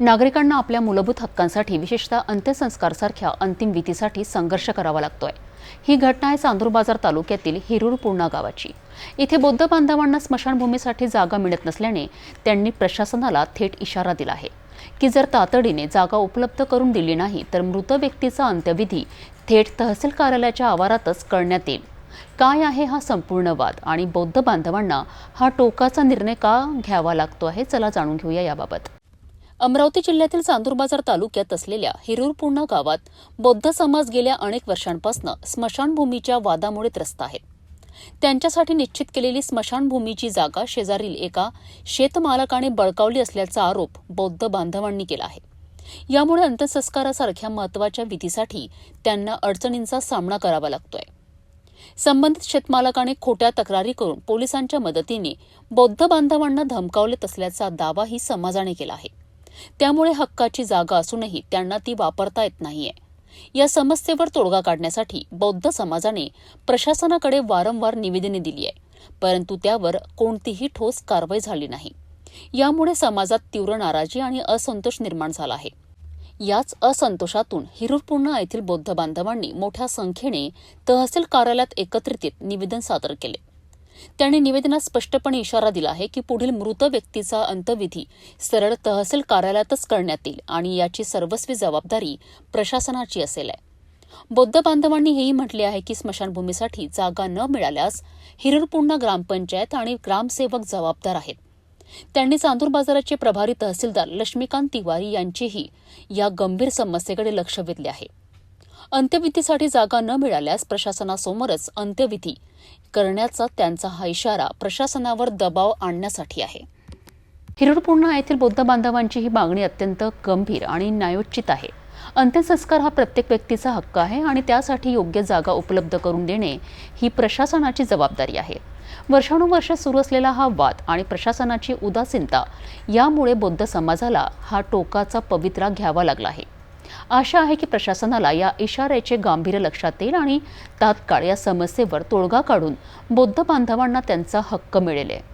नागरिकांना आपल्या मूलभूत हक्कांसाठी विशेषतः अंत्यसंस्कारसारख्या अंतिम विधीसाठी संघर्ष करावा लागतोय. ही घटना आहे चांदूर बाजार तालुक्यातील हिरूर पूर्णा गावाची. इथे बौद्ध बांधवांना स्मशानभूमीसाठी जागा मिळत नसल्याने त्यांनी प्रशासनाला थेट इशारा दिला आहे. की जर तातडीने जागा उपलब्ध करून दिली नाही तर मृत व्यक्तीचा अंत्यविधी थेट तहसील कार्यालयाच्या आवारातच करण्यात येईल. काय आहे हा संपूर्ण वाद आणि बौद्ध बांधवांना हा टोकाचा निर्णय का घ्यावा लागतो आहे चला जाणून घेऊया याबाबत. अमरावती जिल्ह्यातील चांदूर बाजार तालुक्यात असलेल्या हिरूरपूर्णा गावात बौद्ध समाज गेल्या अनेक वर्षांपासून स्मशानभूमीच्या वादामुळे त्रस्त आहेत त्यांच्यासाठी निश्चित केलेली स्मशानभूमीची जागा शेजारील एका शेतमालकाने बळकावली असल्याचा आरोप बौद्ध बांधवांनी केला आहे. यामुळे अंत्यसंस्कारासारख्या महत्त्वाच्या विधीसाठी त्यांना अडचणींचा सामना करावा लागतोय. संबंधित शेतमालकाने खोट्या तक्रारी करून पोलिसांच्या मदतीने बौद्ध बांधवांना धमकावलेत असल्याचा दावाही समाजाने केला आहे. त्यामुळे हक्काची जागा असूनही त्यांना ती वापरता येत नाहीये. या समस्येवर तोडगा काढण्यासाठी बौद्ध समाजाने प्रशासनाकडे वारंवार निवेदने दिली आहे परंतु त्यावर कोणतीही ठोस कारवाई झाली नाही. यामुळे समाजात तीव्र नाराजी आणि असंतोष निर्माण झाला आहे. याच असंतोषातून हिरूरपूर्णा येथील बौद्ध बांधवांनी मोठ्या संख्येने तहसील कार्यालयात एकत्रित निवेदन सादर केले. त्यांनी निवेदनात स्पष्टपणे इशारा दिला आहे की पुढील मृत व्यक्तीचा अंतविधी सरळ तहसील कार्यालयातच करण्यात येईल आणि याची सर्वस्वी जबाबदारी प्रशासनाची असेल आहे. बौद्ध बांधवांनी हेही म्हटले आहे की स्मशानभूमीसाठी जागा न मिळाल्यास हिरूरपूर्णा ग्रामपंचायत आणि ग्रामसेवक जबाबदार आहेत. त्यांनी चांदूर बाजाराचे प्रभारी तहसीलदार लक्ष्मीकांत तिवारी यांचीही या गंभीर समस्येकडे लक्ष वेधले आहे. अंत्यविधीसाठी जागा न मिळाल्यास प्रशासनासमोरच अंत्यविधी करण्याचा त्यांचा हा इशारा प्रशासनावर दबाव आणण्यासाठी आहे. हिरडपूर्णा येथील बौद्ध बांधवांची ही मागणी अत्यंत गंभीर आणि न्यायोचित आहे. अंत्यसंस्कार हा प्रत्येक व्यक्तीचा हक्क आहे आणि त्यासाठी योग्य जागा उपलब्ध करून देणे ही प्रशासनाची जबाबदारी आहे. वर्षानुवर्ष सुरू असलेला हा वाद आणि प्रशासनाची उदासीनता यामुळे बौद्ध समाजाला हा टोकाचा पवित्रा घ्यावा लागला आहे. आशा आहे की प्रशासनाला या इशाऱ्याचे गांभीर्य लक्षात येईल आणि तात्काळ या समस्येवर तोडगा काढून बौद्ध बांधवांना त्यांचा हक्क मिळेल.